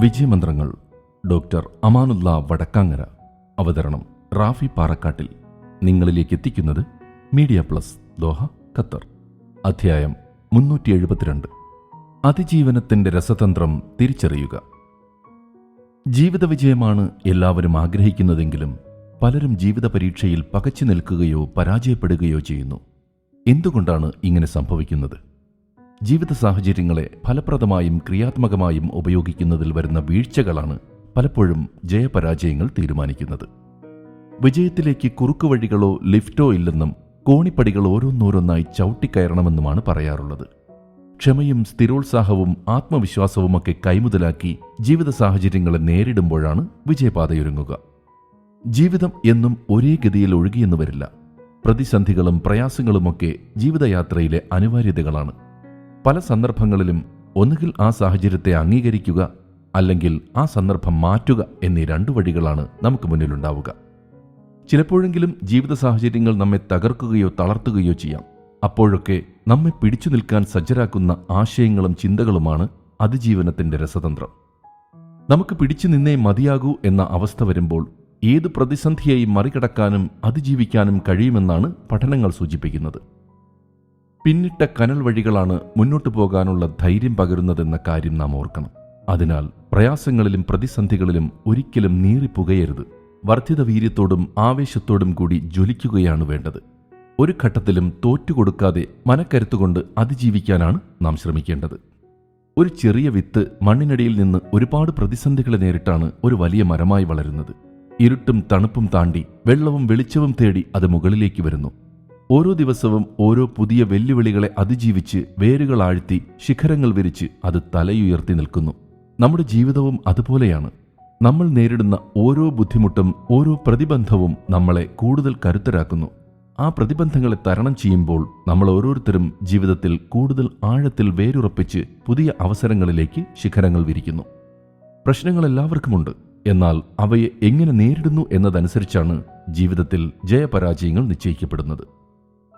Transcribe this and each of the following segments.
വിജയമന്ത്രങ്ങൾ doctor Amanullah Vadakkangara. അവതരണം റാഫി പാറക്കാട്ടിൽ. നിങ്ങളിലേക്ക് എത്തിക്കുന്നത് മീഡിയ പ്ലസ് ദോഹ ഖത്തർ. അധ്യായം മുന്നൂറ്റി എഴുപത്തിരണ്ട് അതിജീവനത്തിന്റെ രസതന്ത്രം തിരിച്ചറിയുക. ജീവിത വിജയമാണ് എല്ലാവരും ആഗ്രഹിക്കുന്നതെങ്കിലും പലരും ജീവിത പരീക്ഷയിൽ പകച്ചു നിൽക്കുകയോ പരാജയപ്പെടുകയോ ചെയ്യുന്നു. എന്തുകൊണ്ടാണ് ഇങ്ങനെ സംഭവിക്കുന്നത്? ജീവിത സാഹചര്യങ്ങളെ ഫലപ്രദമായും ക്രിയാത്മകമായും ഉപയോഗിക്കുന്നതിൽ വരുന്ന വീഴ്ചകളാണ് പലപ്പോഴും ജയപരാജയങ്ങൾ തീരുമാനിക്കുന്നത്. വിജയത്തിലേക്ക് കുറുക്കുവഴികളോ ലിഫ്റ്റോ ഇല്ലെന്നും കോണിപ്പടികൾ ഓരോന്നോരോന്നായി ചവിട്ടിക്കയറണമെന്നുമാണ് പറയാറുള്ളത്. ക്ഷമയും സ്ഥിരോത്സാഹവും ആത്മവിശ്വാസവുമൊക്കെ കൈമുതലാക്കി ജീവിത സാഹചര്യങ്ങളെ നേരിടുമ്പോഴാണ് വിജയപാതയൊരുങ്ങുക. ജീവിതം എന്നും ഒരേ ഗതിയിൽ ഒഴുകിയെന്ന് വരില്ല. പ്രതിസന്ധികളും പ്രയാസങ്ങളുമൊക്കെ ജീവിതയാത്രയിലെ അനിവാര്യതകളാണ്. പല സന്ദർഭങ്ങളിലും ഒന്നുകിൽ ആ സാഹചര്യത്തെ അംഗീകരിക്കുക അല്ലെങ്കിൽ ആ സന്ദർഭം മാറ്റുക എന്നീ രണ്ടു വഴികളാണ് നമുക്ക് മുന്നിലുണ്ടാവുക. ചിലപ്പോഴെങ്കിലും ജീവിത സാഹചര്യങ്ങൾ നമ്മെ തകർക്കുകയോ തളർത്തുകയോ ചെയ്യാം. അപ്പോഴൊക്കെ നമ്മെ പിടിച്ചു നിൽക്കാൻ സജ്ജരാക്കുന്ന ആശയങ്ങളും ചിന്തകളുമാണ് അതിജീവനത്തിന്റെ രസതന്ത്രം. നമുക്ക് പിടിച്ചു നിന്നേ മതിയാകൂ എന്ന അവസ്ഥ വരുമ്പോൾ ഏത് പ്രതിസന്ധിയെയും മറികടക്കാനും അതിജീവിക്കാനും കഴിയുമെന്നാണ് പഠനങ്ങൾ സൂചിപ്പിക്കുന്നത്. പിന്നിട്ട കനൽ വഴികളാണ് മുന്നോട്ടു പോകാനുള്ള ധൈര്യം പകരുന്നതെന്ന കാര്യം നാം ഓർക്കണം. അതിനാൽ പ്രയാസങ്ങളിലും പ്രതിസന്ധികളിലും ഒരിക്കലും നീറിപ്പുകയരുത് വർദ്ധിത വീര്യത്തോടും ആവേശത്തോടും കൂടി ജ്വലിക്കുകയാണ് വേണ്ടത്. ഒരു ഘട്ടത്തിലും തോറ്റുകൊടുക്കാതെ മനക്കരുത്തുകൊണ്ട് അതിജീവിക്കാനാണ് നാം ശ്രമിക്കേണ്ടത്. ഒരു ചെറിയ വിത്ത് മണ്ണിനടിയിൽ നിന്ന് ഒരുപാട് പ്രതിസന്ധികളെ നേരിട്ടാണ് ഒരു വലിയ മരമായി വളരുന്നത്. ഇരുട്ടും തണുപ്പും താണ്ടി വെള്ളവും വെളിച്ചവും തേടി അത് മുകളിലേക്ക് വരുന്നു. ഓരോ ദിവസവും ഓരോ പുതിയ വെല്ലുവിളികളെ അതിജീവിച്ച് വേരുകൾ ആഴ്ത്തി ശിഖരങ്ങൾ വിരിച്ച് അത് തലയുയർത്തി നിൽക്കുന്നു. നമ്മുടെ ജീവിതവും അതുപോലെയാണ്. നമ്മൾ നേരിടുന്ന ഓരോ ബുദ്ധിമുട്ടും ഓരോ പ്രതിബന്ധവും നമ്മളെ കൂടുതൽ കരുത്തരാക്കുന്നു. ആ പ്രതിബന്ധങ്ങളെ തരണം ചെയ്യുമ്പോൾ നമ്മൾ ഓരോരുത്തരും ജീവിതത്തിൽ കൂടുതൽ ആഴത്തിൽ വേരുറപ്പിച്ച് പുതിയ അവസരങ്ങളിലേക്ക് ശിഖരങ്ങൾ വിരിക്കുന്നു. പ്രശ്നങ്ങൾ എല്ലാവർക്കുമുണ്ട്. എന്നാൽ അവയെ എങ്ങനെ നേരിടുന്നു എന്നതനുസരിച്ചാണ് ജീവിതത്തിൽ ജയപരാജയങ്ങൾ നിശ്ചയിക്കപ്പെടുന്നത്.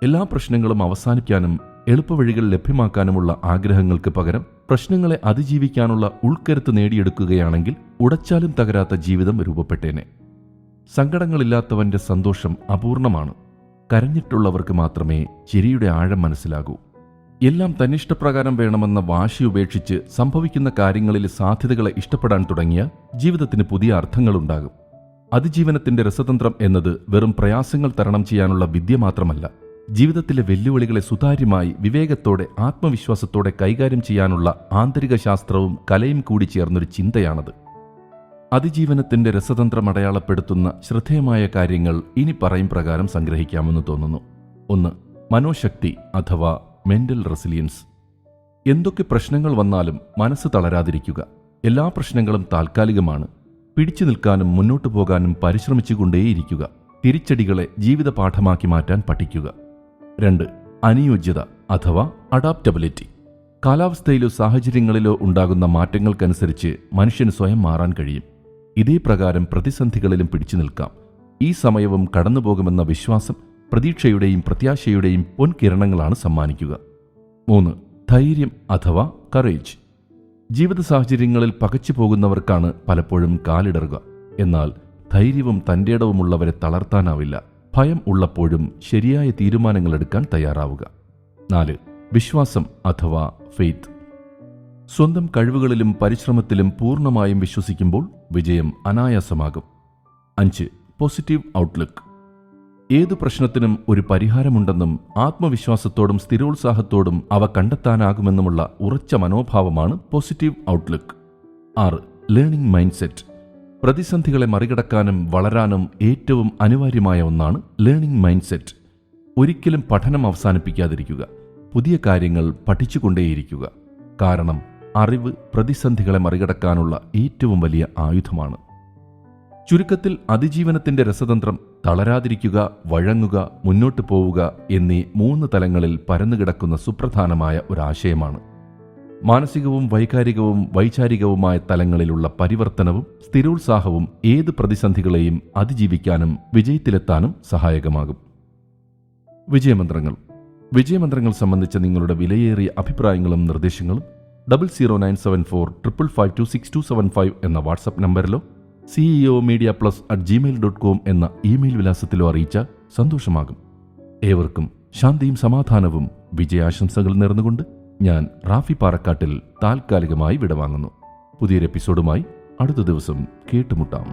എല്ലാ പ്രശ്നങ്ങളും അവസാനിക്കാനും എളുപ്പവഴികൾ ലഭ്യമാക്കാനുമുള്ള ആഗ്രഹങ്ങൾക്ക് പകരം പ്രശ്നങ്ങളെ അതിജീവിക്കാനുള്ള ഉൾക്കരുത്ത് നേടിയെടുക്കുകയാണെങ്കിൽ ഉടച്ചാലും തകരാത്ത ജീവിതം രൂപപ്പെട്ടേനെ. സങ്കടങ്ങളില്ലാത്തവന്റെ സന്തോഷം അപൂർണമാണ്. കരഞ്ഞിട്ടുള്ളവർക്ക് മാത്രമേ ചിരിയുടെ ആഴം മനസ്സിലാകൂ. എല്ലാം തന്നിഷ്ടപ്രകാരം വേണമെന്ന വാശി ഉപേക്ഷിച്ച് സംഭവിക്കുന്ന കാര്യങ്ങളിൽ സാധ്യതകളെ ഇഷ്ടപ്പെടാൻ തുടങ്ങിയ ജീവിതത്തിന് പുതിയ അർത്ഥങ്ങളുണ്ടാകും. അതിജീവനത്തിന്റെ രസതന്ത്രം എന്നത് വെറും പ്രയാസങ്ങൾ തരണം ചെയ്യാനുള്ള വിദ്യ മാത്രമല്ല. ജീവിതത്തിലെ വെല്ലുവിളികളെ സുതാര്യമായി വിവേകത്തോടെ ആത്മവിശ്വാസത്തോടെ കൈകാര്യം ചെയ്യാനുള്ള ആന്തരിക ശാസ്ത്രവും കലയും കൂടി ചേർന്നൊരു ചിന്തയാണത്. അതിജീവനത്തിന്റെ രസതന്ത്രം അടയാളപ്പെടുത്തുന്ന ശ്രദ്ധേയമായ കാര്യങ്ങൾ ഇനി പറയും പ്രകാരം സംഗ്രഹിക്കാമെന്ന് തോന്നുന്നു. ഒന്ന് മനോശക്തി അഥവാ മെന്റൽ റെസിലിയൻസ് എന്തൊക്കെ പ്രശ്നങ്ങൾ വന്നാലും മനസ്സ് തളരാതിരിക്കുക. എല്ലാ പ്രശ്നങ്ങളും താൽക്കാലികമാണ്. പിടിച്ചു നിൽക്കാനും മുന്നോട്ടു പോകാനും പരിശ്രമിച്ചുകൊണ്ടേയിരിക്കുക. തിരിച്ചടികളെ ജീവിത പാഠമാക്കി മാറ്റാൻ പഠിക്കുക. രണ്ട് അനുയോജ്യത അഥവാ അഡാപ്റ്റബിലിറ്റി. കാലാവസ്ഥയിലോ സാഹചര്യങ്ങളിലോ ഉണ്ടാകുന്ന മാറ്റങ്ങൾക്കനുസരിച്ച് മനുഷ്യന് സ്വയം മാറാൻ കഴിയും. ഇതേ പ്രകാരം പ്രതിസന്ധികളിലും പിടിച്ചു നിൽക്കാം. ഈ സമയവും കടന്നുപോകുമെന്ന വിശ്വാസം പ്രതീക്ഷയുടെയും പ്രത്യാശയുടെയും പൊൻകിരണങ്ങളാണ് സമ്മാനിക്കുക. മൂന്ന് ധൈര്യം അഥവാ കറേജ് ജീവിത സാഹചര്യങ്ങളിൽ പകച്ചു പോകുന്നവർക്കാണ് പലപ്പോഴും കാലിടറുക. എന്നാൽ ധൈര്യവും തന്റെടവുമുള്ളവരെ തളർത്താനാവില്ല. ഭയം ഉള്ളപ്പോഴും ശരിയായ തീരുമാനങ്ങൾ എടുക്കാൻ തയ്യാറാവുക. നാല് വിശ്വാസം അഥവാ ഫെയ്ത്ത് സ്വന്തം കഴിവുകളിലും പരിശ്രമത്തിലും പൂർണമായും വിശ്വസിക്കുമ്പോൾ വിജയം അനായാസമാകും. അഞ്ച് പോസിറ്റീവ് ഔട്ട്ലുക്ക് ഏതു പ്രശ്നത്തിനും ഒരു പരിഹാരമുണ്ടെന്നും ആത്മവിശ്വാസത്തോടും സ്ഥിരോത്സാഹത്തോടും അവ കണ്ടെത്താനാകുമെന്നുമുള്ള ഉറച്ച മനോഭാവമാണ് പോസിറ്റീവ് ഔട്ട്ലുക്ക് ആറ് ലേണിംഗ് മൈൻഡ് സെറ്റ് പ്രതിസന്ധികളെ മറികടക്കാനും വളരാനും ഏറ്റവും അനിവാര്യമായ ഒന്നാണ് ലേണിംഗ് മൈൻഡ് സെറ്റ് ഒരിക്കലും പഠനം അവസാനിപ്പിക്കാതിരിക്കുക. പുതിയ കാര്യങ്ങൾ പഠിച്ചുകൊണ്ടേയിരിക്കുക. കാരണം അറിവ് പ്രതിസന്ധികളെ മറികടക്കാനുള്ള ഏറ്റവും വലിയ ആയുധമാണ്. ചുരുക്കത്തിൽ അതിജീവനത്തിന്റെ രസതന്ത്രം തളരാതിരിക്കുക വഴങ്ങുക മുന്നോട്ടു പോവുക എന്നീ മൂന്ന് തലങ്ങളിൽ പരന്നുകിടക്കുന്ന സുപ്രധാനമായ ഒരാശയമാണ്. മാനസികവും വൈകാരികവും വൈചാരികവുമായ തലങ്ങളിലുള്ള പരിവർത്തനവും സ്ഥിരോത്സാഹവും ഏത് പ്രതിസന്ധികളെയും അതിജീവിക്കാനും വിജയത്തിലെത്താനും സഹായകമാകും. വിജയമന്ത്രങ്ങൾ. വിജയമന്ത്രങ്ങൾ സംബന്ധിച്ച നിങ്ങളുടെ വിലയേറിയ അഭിപ്രായങ്ങളും നിർദ്ദേശങ്ങളും double zero nine seven four triple five two six two seven five എന്ന WhatsApp നമ്പറിലോ CEO media plus at Gmail dot com എന്ന ഇമെയിൽ വിലാസത്തിലോ അറിയിച്ചാൽ സന്തോഷമാകും. ഏവർക്കും ശാന്തിയും സമാധാനവും വിജയാശംസകൾ നേർന്നുകൊണ്ട് ഞാൻ റാഫി പാറക്കാട്ടിൽ താൽക്കാലികമായി വിടവാങ്ങുന്നു. പുതിയൊരു എപ്പിസോഡുമായി അടുത്ത ദിവസം കേട്ടുമുട്ടാം.